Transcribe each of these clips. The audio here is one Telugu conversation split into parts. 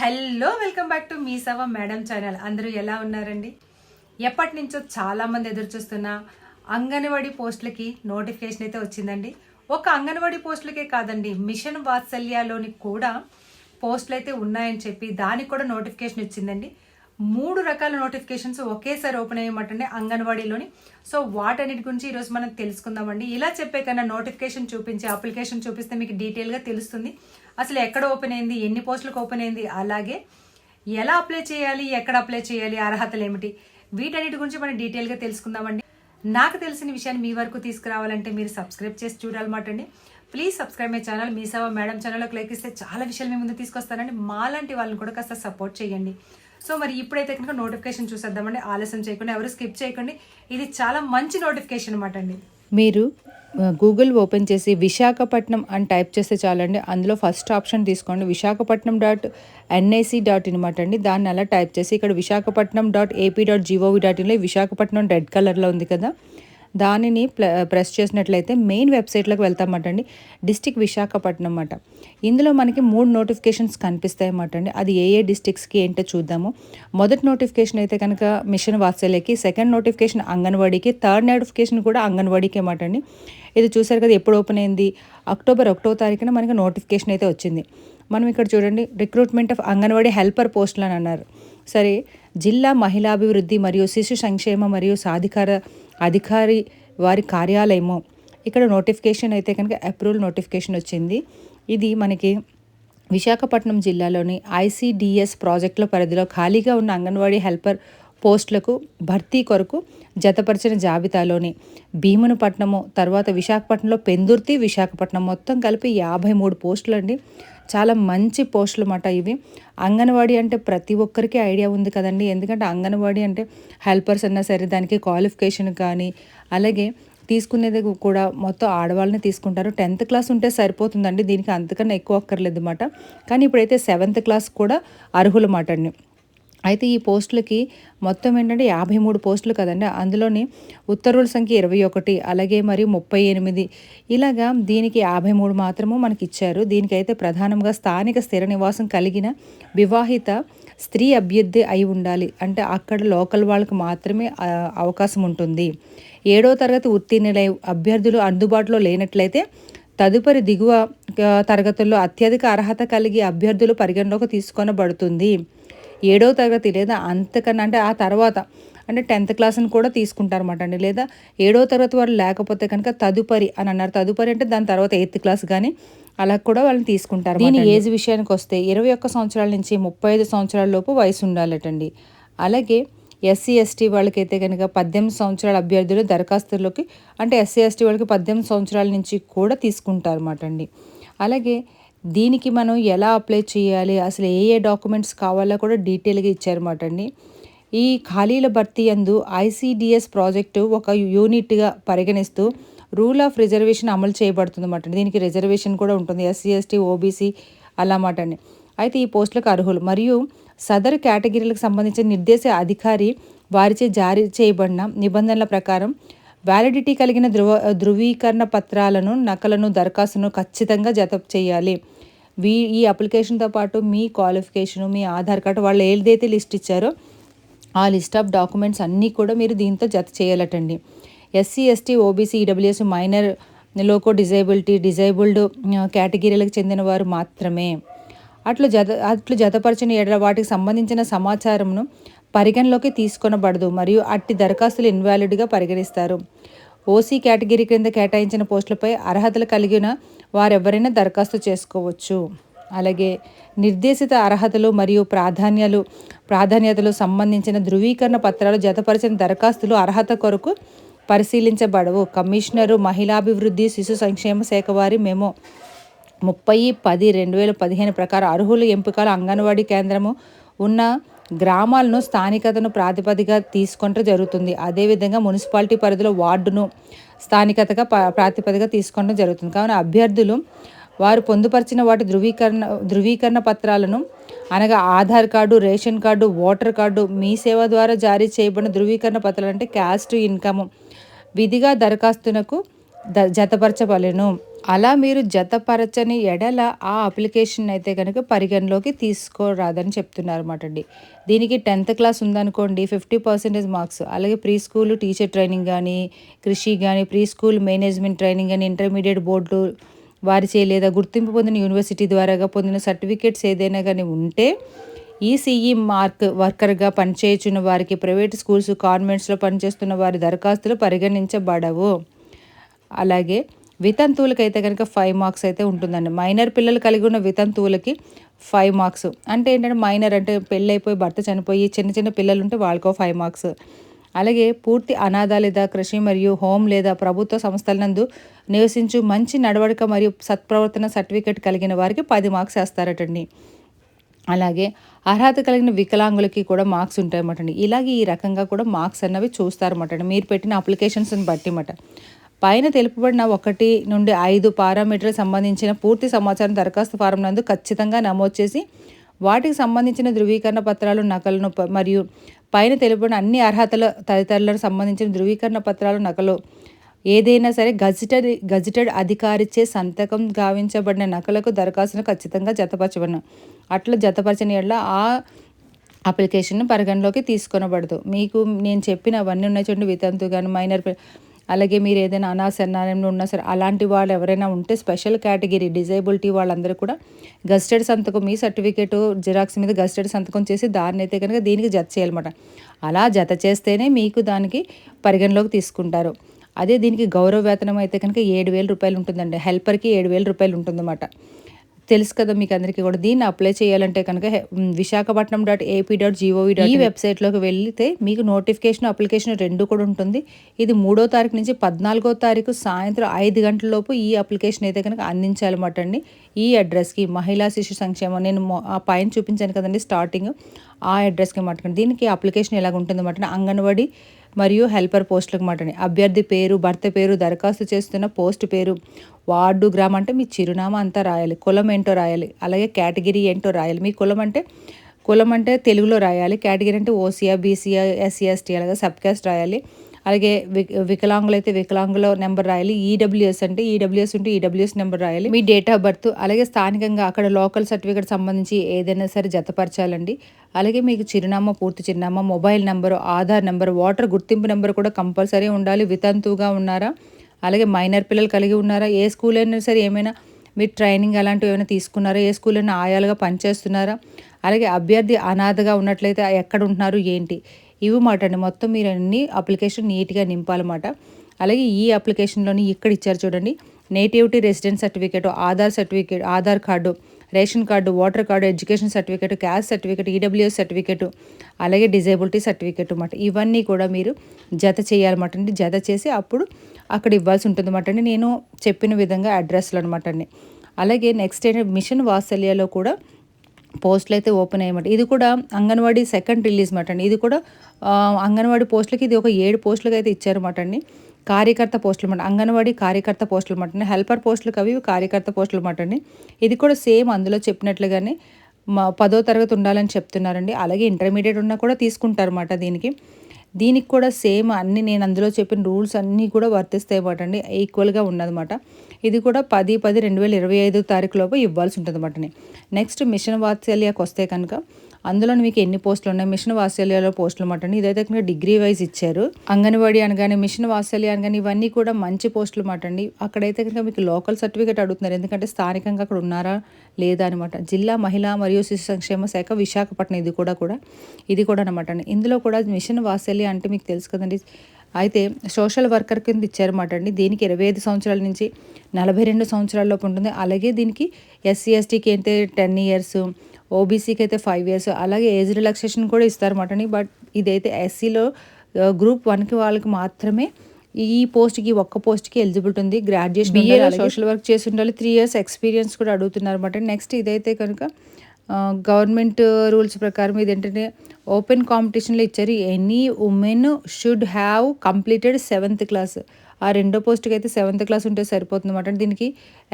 Hello welcome back to me సవ madam channel. అందరూ ఎలా ఉన్నారండి? ఎప్పటి నుంచో చాలామంది ఎదురు చూస్తున్న అంగన్వాడీ పోస్టులకి నోటిఫికేషన్ అయితే వచ్చిందండి. ఒక అంగన్వాడీ పోస్టులకే కాదండి మిషన్ వాత్సల్యాలోని కూడా పోస్టులు అయితే ఉన్నాయని చెప్పి దానికి కూడా నోటిఫికేషన్ ఇచ్చిందండి మూడు రకాల నోటిఫికేషన్స్ ఒకేసారి ఓపెన్ అయ్యమంటండి అంగన్వాడీలోని. సో వాటన్నిటి గురించి ఈరోజు మనం తెలుసుకుందామండి. ఇలా చెప్పే కన్నా నోటిఫికేషన్ చూపించి అప్లికేషన్ చూపిస్తే మీకు డీటెయిల్గా తెలుస్తుంది. అసలు ఎక్కడ ఓపెన్ అయింది ఎన్ని పోస్టులకు ఓపెన్ అయింది అలాగే ఎలా అప్లై చేయాలి ఎక్కడ అప్లై చేయాలి అర్హతలు ఏమిటి? వీటన్నిటి గురించి మనం డీటెయిల్గా తెలుసుకుందామండి. నాకు తెలిసిన విషయాన్ని మీ వరకు తీసుకురావాలంటే మీరు సబ్స్క్రైబ్ చేసి చూడాలన్నమాట అండి. Please subscribe my channel Mee Seva madam ఛానల్లోకి లైక్ ఇస్తే చాలా విషయాలు మీ ముందు తీసుకొస్తానండి. మాలాంటి వాళ్ళని కూడా కాస్త సపోర్ట్ చేయండి. సో మరి ఇప్పుడైతే కనుక నోటిఫికేషన్ చూసేద్దామండి. ఆలస్యం చేయకుండా ఎవరు స్కిప్ చేయకండి. ఇది చాలా మంచి నోటిఫికేషన్ అనమాట అండి. మీరు గూగుల్ ఓపెన్ చేసి విశాఖపట్నం అని టైప్ చేస్తే చాలండి. అందులో ఫస్ట్ ఆప్షన్ తీసుకోండి. విశాఖపట్నం డాట్ ఎన్ఐసి డాట్ అనమాట అండి. దాన్ని అలా టైప్ చేసి ఇక్కడ Visakhapatnam dot AP dot GOV dot ఇన్లో Visakhapatnam red కలర్లో ఉంది కదా. దానిని ప్ల ప్రెస్ చేసినట్లయితే మెయిన్ వెబ్సైట్లోకి వెళ్తామటండి డిస్టిక్ విశాఖపట్నం అన్నమాట ఇందులో మనకి మూడు నోటిఫికేషన్స్ కనిపిస్తాయి అన్నమాట అండి. అది ఏ ఏ డిస్టిక్స్కి ఏంటో చూద్దాము. మొదటి నోటిఫికేషన్ అయితే కనుక మిషన్ వాత్సల్యకి సెకండ్ నోటిఫికేషన్ అంగన్వాడీకి థర్డ్ నోటిఫికేషన్ కూడా అంగన్వాడీకి అన్నమాట అండి. ఇది చూసారు కదా ఎప్పుడు ఓపెన్ అయింది? అక్టోబర్ ఒకటో తారీఖున మనకి నోటిఫికేషన్ అయితే వచ్చింది. మనం ఇక్కడ చూడండి రిక్రూట్మెంట్ ఆఫ్ అంగన్వాడీ హెల్పర్ పోస్టులు అని అన్నారు. సరే జిల్లా మహిళాభివృద్ధి మరియు శిశు సంక్షేమ మరియు సాధికార అధికారి వారి కార్యాలయము. ఇక్కడ నోటిఫికేషన్ అయితే కనుక అప్రూవల్ నోటిఫికేషన్ వచ్చింది. ఇది మనకి విశాఖపట్నం జిల్లాలోని ఐసీడిఎస్ ప్రాజెక్టుల పరిధిలో ఖాళీగా ఉన్న అంగన్వాడీ హెల్పర్ పోస్టులకు భర్తీ కొరకు జతపరిచిన జాబితాలోని భీమునిపట్నము తర్వాత విశాఖపట్నంలో పెందుర్తి విశాఖపట్నం మొత్తం కలిపి యాభై మూడు పోస్టులు అండి చాలా మంచి పోస్టులు అన్నమాట ఇవి. అంగన్వాడీ అంటే ప్రతి ఒక్కరికి ఐడియా ఉంది కదండి. ఎందుకంటే అంగన్వాడీ అంటే హెల్పర్స్ అన్నా సరే దానికి క్వాలిఫికేషన్ కానీ అలాగే తీసుకునేది కూడా మొత్తం ఆడవాళ్ళని తీసుకుంటారు. టెన్త్ క్లాస్ ఉంటే సరిపోతుందండి. దీనికి అంతకన్నా ఎక్కువ అక్కర్లేదు అన్నమాట కానీ ఇప్పుడైతే సెవెంత్ క్లాస్ కూడా అర్హులమాట అండి. అయితే ఈ పోస్టులకి మొత్తం ఏంటంటే యాభై మూడు పోస్టులు కదండి. అందులోని ఉత్తర్వుల సంఖ్య ఇరవై ఒకటి అలాగే మరి ముప్పై ఎనిమిది. ఇలాగా దీనికి యాభై మూడు మాత్రము మనకి ఇచ్చారు దీనికైతే ప్రధానంగా స్థానిక స్థిర నివాసం కలిగిన వివాహిత స్త్రీ అభ్యర్థి అయి ఉండాలి. అంటే అక్కడ లోకల్ వాళ్ళకి మాత్రమే అవకాశం ఉంటుంది. ఏడో తరగతి ఉత్తీర్ణులై అభ్యర్థులు అందుబాటులో లేనట్లయితే తదుపరి దిగువ తరగతుల్లో అత్యధిక అర్హత కలిగి అభ్యర్థులు పరిగణలోకి తీసుకొనబడుతుంది. ఏడో తరగతి లేదా అంతకన్నా అంటే ఆ తర్వాత అంటే టెన్త్ క్లాస్ని కూడా తీసుకుంటారన్నమాట అండి. లేదా ఏడో తరగతి వాళ్ళు లేకపోతే కనుక తదుపరి అని అన్నారు. తదుపరి అంటే దాని తర్వాత ఎయిత్ క్లాస్ కానీ అలా కూడా వాళ్ళని తీసుకుంటారు దీని ఏజ్ విషయానికి వస్తే ఇరవై ఒక్క సంవత్సరాల నుంచి ముప్పై ఐదు సంవత్సరాల లోపు వయసు ఉండాలటండి. అలాగే ఎస్సీ ఎస్టీ వాళ్ళకైతే కనుక పద్దెనిమిది సంవత్సరాల అభ్యర్థులు దరఖాస్తుల్లోకి అంటే ఎస్సీ ఎస్టీ వాళ్ళకి పద్దెనిమిది సంవత్సరాల నుంచి కూడా తీసుకుంటారు అన్నమాట అండి. అలాగే దీనికి మనం ఎలా అప్లై చేయాలి? అసలు ఏ ఏ డాక్యుమెంట్స్ కావాలో కూడా డీటెయిల్గా ఇచ్చారన్నమాట అండి. ఈ ఖాళీల భర్తీ అందు ఐసీడిఎస్ ప్రాజెక్టు ఒక యూనిట్గా పరిగణిస్తూ రూల్ ఆఫ్ రిజర్వేషన్ అమలు చేయబడుతుంది అన్నమాట దీనికి రిజర్వేషన్ కూడా ఉంటుంది. ఎస్సీ ఎస్టీ ఓబీసీ అలా మాట అండి. అయితే ఈ పోస్టులకు అర్హులు. మరియు సదరు కేటగిరీలకు సంబంధించిన నిర్దేశ అధికారి వారిచే జారీ చేయబడిన నిబంధనల ప్రకారం వ్యాలిడిటీ కలిగిన ధృవ ధృవీకరణ పత్రాలను నకలను దరఖాస్తును ఖచ్చితంగా జత చేయాలి. వీ ఈ అప్లికేషన్తో పాటు మీ క్వాలిఫికేషను మీ ఆధార్ కార్డు వాళ్ళు ఏదైతే లిస్ట్ ఇచ్చారో ఆ లిస్ట్ ఆఫ్ డాక్యుమెంట్స్ అన్నీ కూడా మీరు దీంతో జత చేయాలటండి. SC ST OBC EWS minor loco disability disabled కేటగిరీలకు చెందిన వారు మాత్రమే. అట్లు జత అట్లు జతపరిచిన ఎడల వాటికి సంబంధించిన సమాచారంను పరిగణలోకి తీసుకొనబడదు మరియు అట్టి దరఖాస్తులు ఇన్వాలిడ్గా పరిగణిస్తారు. ఓసీ కేటగిరీ క్రింద కేటాయించిన పోస్టులపై అర్హతలు కలిగిన వారెవరైనా దరఖాస్తు చేసుకోవచ్చు. అలాగే నిర్దేశిత అర్హతలు మరియు ప్రాధాన్యాలు ప్రాధాన్యతలు సంబంధించిన ధృవీకరణ పత్రాలు జతపరిచిన దరఖాస్తులు అర్హత కొరకు పరిశీలించబడవు. కమిషనరు మహిళాభివృద్ధి శిశు సంక్షేమ శాఖ వారి మేము ముప్పై పది రెండు వేల పదిహేను ప్రకారం అర్హులు ఎంపికలు అంగన్వాడీ కేంద్రము ఉన్న గ్రామాలను స్థానికతను ప్రాతిపదిగా తీసుకుంటే జరుగుతుంది. అదేవిధంగా మున్సిపాలిటీ పరిధిలో వార్డును స్థానికతగా ప- ప్రాతిపదిగా తీసుకోవడం జరుగుతుంది. కావున అభ్యర్థులు వారు పొందుపరిచిన వాటి ధృవీకరణ ధృవీకరణ పత్రాలను అనగా Aadhaar card ration card voter card Mee Seva ద్వారా జారీ చేయబడిన ధృవీకరణ పత్రాలు అంటే క్యాస్ట్ ఇన్కమ్ విధిగా దరఖాస్తునకు ద జతపరచవలెను అలా మీరు జతపరచని ఎడల ఆ అప్లికేషన్ అయితే కనుక పరిగణలోకి తీసుకోరాదని చెప్తున్నారు అనమాట అండి. దీనికి టెన్త్ క్లాస్ ఉందనుకోండి ఫిఫ్టీ పర్సెంటేజ్ మార్క్స్. అలాగే ప్రీ స్కూల్ టీచర్ ట్రైనింగ్ కానీ కృషి కానీ ప్రీ స్కూల్ మేనేజ్మెంట్ ట్రైనింగ్ కానీ ఇంటర్మీడియట్ బోర్డు వారిచే లేదా గుర్తింపు పొందిన యూనివర్సిటీ ద్వారాగా పొందిన సర్టిఫికేట్స్ ఏదైనా కానీ ఉంటే ఈసీఈ మార్క్ వర్కర్గా పనిచేయుచున్న వారికి ప్రైవేట్ స్కూల్స్ కాన్వెంట్స్లో పనిచేస్తున్న వారి దరఖాస్తులు పరిగణించబడవు. అలాగే వితంతువులకి అయితే కనుక ఫైవ్ మార్క్స్ అయితే ఉంటుందండి. మైనర్ పిల్లలు కలిగి ఉన్న వితంతువులకి ఫైవ్ మార్క్స్ అంటే ఏంటంటే మైనర్ అంటే పెళ్ళైపోయి భర్త చనిపోయి చిన్న చిన్న పిల్లలు ఉంటే వాళ్ళకో ఫైవ్ మార్క్స్ అలాగే పూర్తి అనాథ లేదా కృషి మరియు హోమ్ లేదా ప్రభుత్వ సంస్థల నందు నివసించు మంచి నడవడిక మరియు సత్ప్రవర్తన సర్టిఫికేట్ కలిగిన వారికి పది మార్క్స్ వేస్తారటండి. అలాగే అర్హత కలిగిన వికలాంగులకి కూడా మార్క్స్ ఉంటాయన్నమాట ఇలాగే ఈ రకంగా కూడా మార్క్స్ అన్నవి చూస్తారన్నమాట మీరు పెట్టిన అప్లికేషన్స్ని బట్టి అన్నమాట. పైన తెలుపబడిన ఒకటి నుండి ఐదు పారామీటర్లకు సంబంధించిన పూర్తి సమాచారం దరఖాస్తు ఫారం నందు ఖచ్చితంగా నమోదు చేసి వాటికి సంబంధించిన ధృవీకరణ పత్రాలు నకలను మరియు పైన తెలుపబడిన అన్ని అర్హతల తదితరులకు సంబంధించిన ధృవీకరణ పత్రాలు నకలు ఏదైనా సరే గజిటెడ్ గజిటెడ్ అధికారిచే సంతకం గావించబడిన నకలకు దరఖాస్తును ఖచ్చితంగా జతపరచబడిన. అట్లా జతపరచని ఎడల ఆ అప్లికేషన్ పరిగణలోకి తీసుకొనబడదు. మీకు నేను చెప్పిన అవన్నీ ఉన్నాయి చూడండి వితంతు కానీ మైనర్ అలాగే మీరు ఏదైనా అనాశరణాలయంలో ఉన్నా సరే అలాంటి వాళ్ళు ఎవరైనా ఉంటే స్పెషల్ కేటగిరీ డిజేబిలిటీ వాళ్ళందరూ కూడా గస్టెడ్ సంతకం మీ సర్టిఫికేట్ జిరాక్స్ మీద గస్టెడ్ సంతకం చేసి దాన్ని అయితే కనుక దీనికి జత చేయాలన్నమాట. అలా జత చేస్తేనే మీకు దానికి పరిగణలోకి తీసుకుంటారు. అదే దీనికి గౌరవ వేతనం అయితే కనుక ఏడు వేల రూపాయలు ఉంటుందండి. హెల్పర్కి ఏడు వేల రూపాయలు ఉంటుందన్నమాట. తెలుసు కదా మీకు అందరికీ కూడా. దీన్ని అప్లై చేయాలంటే కనుక Visakhapatnam dot AP dot gov dot ఈ వెబ్సైట్లోకి వెళ్తే మీకు నోటిఫికేషన్ అప్లికేషన్ రెండు కూడా ఉంటుంది. ఇది మూడో తారీఖు నుంచి పద్నాలుగో తారీఖు సాయంత్రం ఐదు గంటల లోపు ఈ అప్లికేషన్ అయితే కనుక అందించాలన్నమాట అండి. ఈ అడ్రస్కి మహిళా శిశు సంక్షేమం నేను ఆ పైన చూపించాను కదండి స్టార్టింగ్ ఆ అడ్రస్కి మాట దీనికి అప్లికేషన్ ఎలాగ ఉంటుంది మాట అంగన్వాడీ మరియు హెల్పర్ పోస్టులకు మాటని. అభ్యర్థి పేరు భర్త పేరు దరఖాస్తు చేస్తున్న పోస్ట్ పేరు వార్డు గ్రామం అంటే మీ చిరునామా అంతా రాయాలి. కులం ఏంటో రాయాలి. అలాగే కేటగిరీ ఏంటో రాయాలి. మీ కులం అంటే కులం అంటే తెలుగులో రాయాలి. కేటగిరీ అంటే ఓసీఆ బీసీఆ ఎస్సీ ఎస్టీ అలాగే సబ్ రాయాలి. అలాగే వికలాంగులైతే వికలాంగుల నెంబర్ రాయాలి. ఈడబ్ల్యూఎస్ అంటే ఈడబ్ల్యూఎస్ ఉంటే ఈడబ్ల్యూఎస్ నెంబర్ రాయాలి. మీ డేట్ ఆఫ్ బర్త్ అలాగే స్థానికంగా అక్కడ లోకల్ సర్టిఫికేట్ సంబంధించి ఏదైనా సరే జతపరచాలండి. అలాగే మీకు చిరునామా పూర్తి చిరునామా mobile number Aadhaar number voter గుర్తింపు నెంబర్ కూడా కంపల్సరీ ఉండాలి. వితంతువుగా ఉన్నారా? అలాగే మైనర్ పిల్లలు కలిగి ఉన్నారా? ఏ స్కూల్ అయినా సరే ఏమైనా మీరు ట్రైనింగ్ అలాంటివి ఏమైనా తీసుకున్నారా? ఏ స్కూల్ అయినా ఆయాలుగా పనిచేస్తున్నారా? అలాగే అభ్యర్థి అనాథగా ఉన్నట్లయితే ఎక్కడ ఉంటున్నారు? ఏంటి? ఇవి మాట అండి మొత్తం మీరు అన్ని అప్లికేషన్ నీట్గా నింపాలన్నమాట. అలాగే ఈ అప్లికేషన్లోని ఇక్కడ ఇచ్చారు చూడండి. Nativity resident certificate Aadhaar certificate Aadhaar card ration card voter card education certificate caste certificate EWS certificate అలాగే డిజేబిలిటీ సర్టిఫికేట్ అన్నమాట. ఇవన్నీ కూడా మీరు జత చేయాలన్నమాట అండి. జత చేసి అప్పుడు అక్కడ ఇవ్వాల్సి ఉంటుంది అన్నమాట అండి. నేను చెప్పిన విధంగా అడ్రస్లో అనమాట అండి. అలాగే నెక్స్ట్ ఏంటంటే మిషన్ వాత్సల్యలో కూడా పోస్టులు అయితే ఓపెన్ అయ్యమాట ఇది కూడా అంగన్వాడీ సెకండ్ రిలీజ్ మాట అండి. ఇది కూడా అంగన్వాడీ పోస్టులకి ఇది ఒక ఏడు పోస్టులకి అయితే ఇచ్చారన్నమాట అండి. కార్యకర్త పోస్టులు అన్నమాట అంగన్వాడీ కార్యకర్త పోస్టులు అన్నమాట అండి. హెల్పర్ పోస్టులకు అవి కార్యకర్త పోస్టులు అన్నమాట అండి. ఇది కూడా సేమ్ అందులో చెప్పినట్లుగానే మా పదో తరగతి ఉండాలని చెప్తున్నారండి. అలాగే ఇంటర్మీడియట్ ఉన్నా కూడా తీసుకుంటారన్నమాట దీనికి. దీనికి కూడా సేమ్ అన్ని నేను అందులో చెప్పిన రూల్స్ అన్నీ కూడా వర్తిస్తాయి అన్నమాట అండి. ఈక్వల్గా ఉన్నదన్నమాట. ఇది కూడా పది పది రెండు వేల ఇరవై ఐదు తారీఖు లోపు ఇవ్వాల్సి ఉంటుంది అన్నమాట నెక్స్ట్ మిషన్ వాత్సల్యకు వస్తే కనుక అందులో మీకు ఎన్ని పోస్టులు ఉన్నాయి? మిషన్ వాత్సల్యలో పోస్టులు అన్నమాట అండి. ఇదైతే కనుక డిగ్రీ వైజ్ ఇచ్చారు. అంగన్వాడీ అనగానే మిషన్ వాత్సల్య అనగానే ఇవన్నీ కూడా మంచి పోస్టులు అన్నమాట అండి. అక్కడైతే కనుక మీకు లోకల్ సర్టిఫికేట్ అడుగుతున్నారు. ఎందుకంటే స్థానికంగా అక్కడ ఉన్నారా లేదా అనమాట జిల్లా మహిళా మరియు శిశు సంక్షేమ శాఖ విశాఖపట్నం ఇది కూడా కూడా. ఇది కూడా అనమాట అండి ఇందులో కూడా మిషన్ వాత్సల్య అంటే మీకు తెలుసు కదండి. అయితే సోషల్ వర్కర్ కింద ఇచ్చారన్నమాట అండి. దీనికి ఇరవై ఐదు సంవత్సరాల నుంచి నలభై రెండు సంవత్సరాలలోపు ఉంటుంది. అలాగే దీనికి ఎస్సీ ఎస్టీకి అయితే టెన్ ఇయర్స్ ఓబీసీకి అయితే ఫైవ్ ఇయర్స్ అలాగే ఏజ్ రిలాక్సేషన్ కూడా ఇస్తారన్నమాట అండి. బట్ ఇదైతే ఎస్సీలో గ్రూప్ వన్కి వాళ్ళకి మాత్రమే ఈ పోస్ట్కి ఒక్క పోస్ట్కి ఎలిజిబిలిటీ ఉంది. గ్రాడ్యుయేషన్ బీఏలో సోషల్ వర్క్ చేసి ఉండాలి. త్రీ ఇయర్స్ ఎక్స్పీరియన్స్ కూడా అడుగుతున్నారు అనమాట నెక్స్ట్ ఇదైతే కనుక గవర్నమెంట్ రూల్స్ ప్రకారం ఇది ఏంటంటే ఓపెన్ కాంపిటీషన్లో ఇచ్చారు. Any women should have completed seventh class ఆ రెండో పోస్ట్కి అయితే సెవెంత్ క్లాస్ ఉంటే సరిపోతుంది అనమాట దీనికి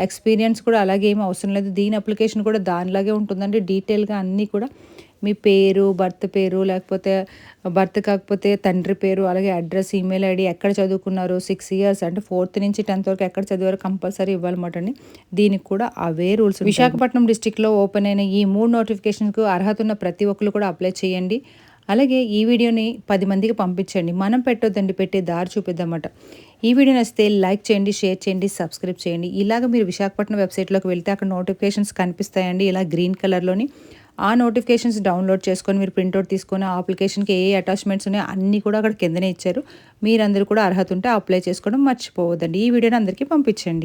ఎక్స్పీరియన్స్ కూడా అలాగే ఏమి అవసరం లేదు. దీని అప్లికేషన్ కూడా దానిలాగే ఉంటుందండి. డీటెయిల్గా అన్నీ కూడా మీ పేరు భర్త పేరు లేకపోతే భర్త కాకపోతే తండ్రి పేరు అలాగే అడ్రస్ ఈమెయిల్ ఐడి ఎక్కడ చదువుకున్నారు సిక్స్ ఇయర్స్ అంటే ఫోర్త్ నుంచి టెన్త్ వరకు ఎక్కడ చదివారో కంపల్సరీ ఇవ్వాలన్నమాట అండి. దీనికి కూడా అవే రూల్స్ విశాఖపట్నం డిస్టిక్లో ఓపెన్ అయిన ఈ మూడు నోటిఫికేషన్కు అర్హత ఉన్న ప్రతి ఒక్కరు కూడా అప్లై చేయండి. అలాగే ఈ వీడియోని పది మందికి పంపించండి. మనం పెట్టొద్దండి పెట్టే దారి చూపిద్దామట. ఈ వీడియో నచ్చితే లైక్ చేయండి షేర్ చేయండి సబ్స్క్రైబ్ చేయండి. ఇలాగ మీరు విశాఖపట్నం వెబ్సైట్లోకి వెళ్తే అక్కడ నోటిఫికేషన్స్ కనిపిస్తాయండి ఇలా గ్రీన్ కలర్లోని. ఆ నోటిఫికేషన్స్ డౌన్లోడ్ చేసుకొని మీరు ప్రింట్అవుట్ తీసుకొని ఆ అప్లికేషన్కి ఏ అటాచ్మెంట్స్ ఉన్నాయో అన్నీ కూడా అక్కడ కిందనే ఇచ్చారు. మీరందరూ కూడా అర్హత ఉంటే అప్లై చేసుకోవడం మర్చిపోవద్దండి. ఈ వీడియోని అందరికీ పంపించండి.